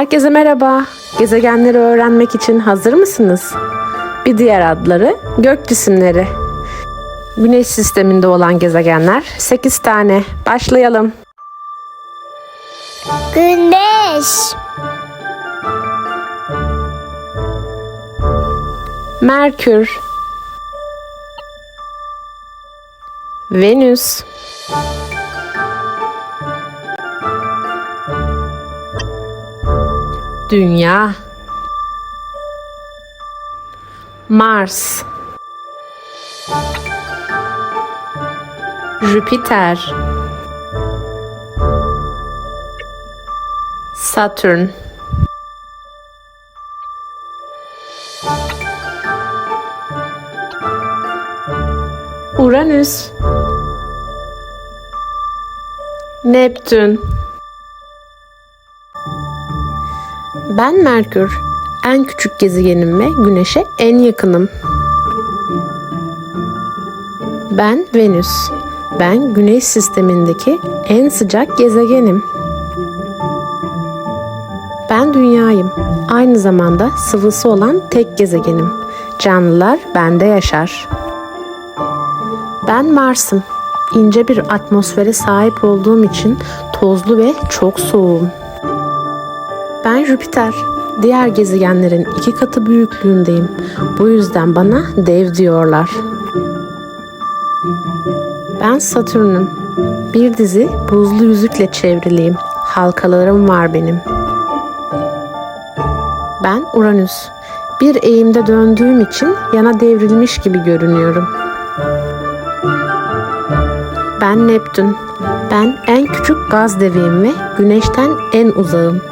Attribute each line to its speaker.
Speaker 1: Herkese merhaba. Gezegenleri öğrenmek için hazır mısınız? Bir diğer adları gök cisimleri. Güneş sisteminde olan gezegenler 8 tane. Başlayalım.
Speaker 2: Güneş,
Speaker 1: Merkür Venüs Dünya. Mars. Jüpiter. Satürn. Uranüs. Neptün Ben Merkür. En küçük gezegenim ve Güneş'e en yakınım. Ben Venüs. Ben Güneş sistemindeki en sıcak gezegenim. Ben Dünya'yım. Aynı zamanda sıvısı olan tek gezegenim. Canlılar bende yaşar. Ben Mars'ım. İnce bir atmosfere sahip olduğum için tozlu ve çok soğuğum. Ben Jüpiter. Diğer gezegenlerin iki katı büyüklüğündeyim. Bu yüzden bana dev diyorlar. Ben Satürn'üm. Bir dizi buzlu yüzükle çevriliyim. Halkalarım var benim. Ben Uranüs. Bir eğimde döndüğüm için yana devrilmiş gibi görünüyorum. Ben Neptün. Ben en küçük gaz deviyim ve güneşten en uzağım.